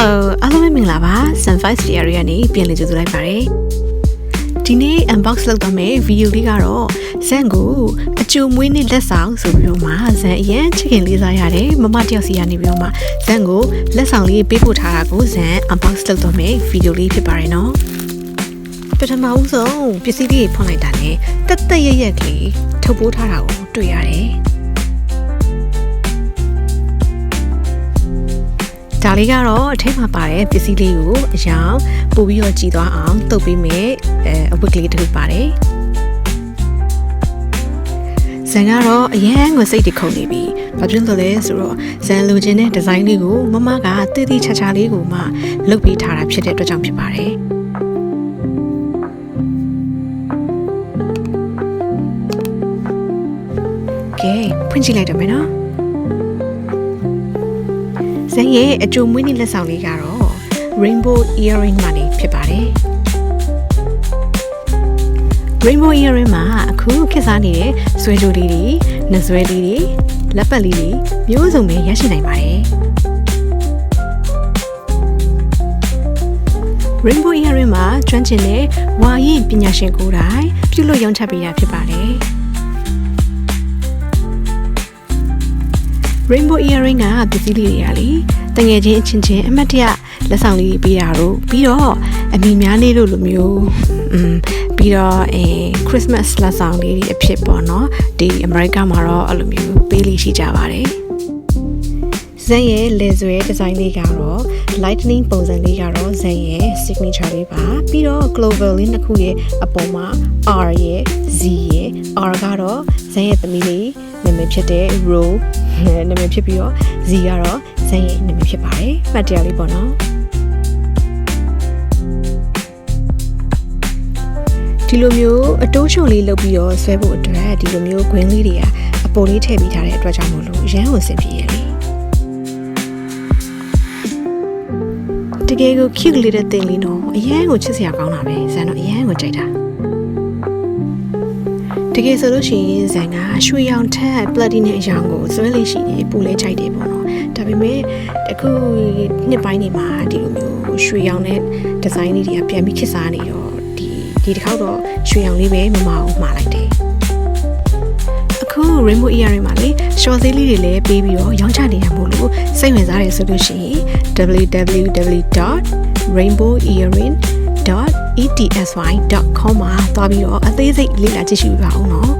Hello အားလုံးပဲမင်္ဂလာပါ Sun5 Diary ကနေပြန်လည်ကြိုဆိုလိုက်ပါတယ်ဒီနေ့ unbox လုပ်သွားမယ့်ဗီဒီယိုလေးကတော့ဇန်ကိုအကျိုးမွေးနေ့လက်ဆောင်ဆိုပြီးတော့မှဇန်အရင်ချစ်ခင်လေးစားရတယ်မမတယောက်စီကနေပြီးတော့မှဇန်ကိုလက်ဆောင်လေးပေးပို့ထားတာကိုဇန် unbox လုပ်သွားမယ့်ဗီဒီယိုလေးဖြစ်ပါတယ်နော်ပထမဦးဆုံးပစ္စည်းလေးဖွင့်လိုက်တာနဲ့တက်တက်ရရက်ကလေးထုတ်ပိုးထားတာကိုတွေ့ရတယ် ဒါလေးကတော့အထက်မှာပါတဲ့ပစ္စည်းလေးကိုအရောင်ပို့ပြီးတော့ကြည်သွားအောင်တုပ်ပေးမယ်အဲအဝတ်ကလေးတစ်ခုပါတယ်ဇန်ကတော့အရန်ကိုစိတ်တခုန်နေပြီ။ဘာဖြစ်လို့လဲဆိုတော့ဇန်လိုချင်တဲ့ဒီဇိုင်းလေးကိုမမကတည်တည်ချာချာလေးကိုမှလုပ်ပေးထားတာဖြစ်တဲ့အတွက်ကြောင့်ဖြစ်ပါတယ်။ကဲဖွင့်ကြည့်လိုက်တော့မယ်နော်။ ဇန်ရဲ့အကျိုးမွေးနေ့လက်ဆောင်လေးကတော့ Rainbow Earring မှနေဖြစ်ပါတယ်။ Rainbow Earring မှာအခုခေတ်စားနေတဲ့ဆွဲကြိုးလေးတွေ၊နှဆွဲလေးတွေ၊လက်ပတ်လေးတွေမျိုးစုံပဲရရှိနိုင်ပါတယ်။ Rainbow Earring မှာကျွမ်းကျင်တဲ့ဝါရင်ပညာရှင်ကိုယ်တိုင်ပြုလုပ်ရောင်းချပေးတာဖြစ်ပါတယ်။ Rainbow Earring ကပစ္စည်းလေးတွေကလေတငယ်ချင်းအချင်းချင်းအမတ်တရလက်ဆောင်လေးပေးတာတို့ပြီးတော့အမိများလေးတို့လိုမျိုးอืมပြီးတော့အဲ Christmas လက်ဆောင်လေးတွေအဖြစ်ပေါ့နော်ဒီ America မှာတော့အဲ့လိုမျိုးပေးလိရှိကြပါတယ်ဇန်ရဲ့လေဆွဲဒီဇိုင်းလေးကတော့ lightning ပုံစံလေးကတော့ဇန်ရဲ့ signature လေးပါပြီးတော့ global လေးတစ်ခုရဲ့အပေါ်မှာ R ရဲ့ Z ရဲ့ R ကတော့ဇန်ရဲ့သမီးလေးနာမည်ဖြစ်တဲ့ row နာမည်ဖြစ်ပြီးတော့ Z ကတော့ဇန်ရဲ့နာမည်ဖြစ်ပါတယ်မှတ်တရလေးပေါ့နော်ဒီလိုမျိုးအတိုးချုံလေးလုပ်ပြီးတော့ဆွဲဖို့အတွက်ဒီလိုမျိုး green လေးတွေကအပေါ်လေးထည့်ပြီးထားတဲ့အတွက်ကြောင့်မို့လို့ရမ်းဝင်စင်ပြေရလေတကယ်ကို cute လေးတဲ့တင်လေးတော့အရန်ကိုချစ်စရာကောင်းတာပဲဇန်တော့အရန်ကိုကြိုက်တာ တကယ်ဆိုလို့ရှိရင်ဇန်ကရွှေရောင်ထက် platinum အရောင်ကိုစွဲလေးရှိတယ်ပူလဲကြိုက်တယ်ပေါ့နော်ဒါပေမဲ့အခုနှစ်ပိုင်းတွေမှာဒီလိုမျိုးရွှေရောင်တဲ့ဒီဇိုင်းလေးတွေကပြန်ပြီးခစ်စားနေတော့ဒီဒီတစ်ခေါက်တော့ရွှေရောင်လေးပဲမမအောင်မှာလိုက်တယ်အခု rainbow earring မှာလေ short သေးလေးတွေလည်းပေးပြီးတော့ရောင်းချနေရမို့လို့စိတ်ဝင်စားတယ်ဆိုလို့ရှိရင် www.rainbowearring.etsy.com မှာ သွားပြီးတော့အသေးစိတ်လေ့လာကြည့်ရှုပါအောင်နော်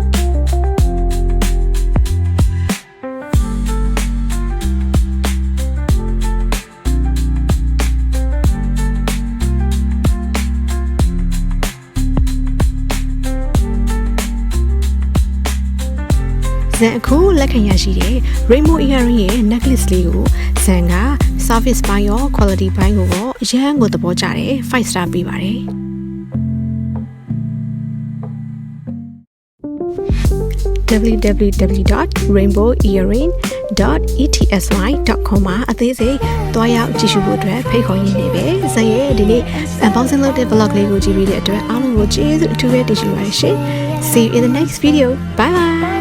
ဇန်အခုလက်ခံရရှိတဲ့ Rainbow Earring ရဲ့ necklace လေးကိုဇန်က service ပိုင်းရော quality ပိုင်းကိုရောအရန်ကိုသဘောကျတယ်5 star ပေးပါတယ် www.rainbowearring.etsy.com မှာအသေးစိတ်သွားရောက်ကြည့်ရှုဖို့အတွက်ဖိတ်ခေါ်ရင်းနေပဲဇန်ရဲ့ဒီနေ့ unboxing လုပ်တဲ့ vlog လေးကိုကြည့်ပြီးတဲ့အတွက်အားလုံးကိုကျေးဇူးအထူးပဲတင်ရှိပါတယ်ရှင် See you in the next video bye bye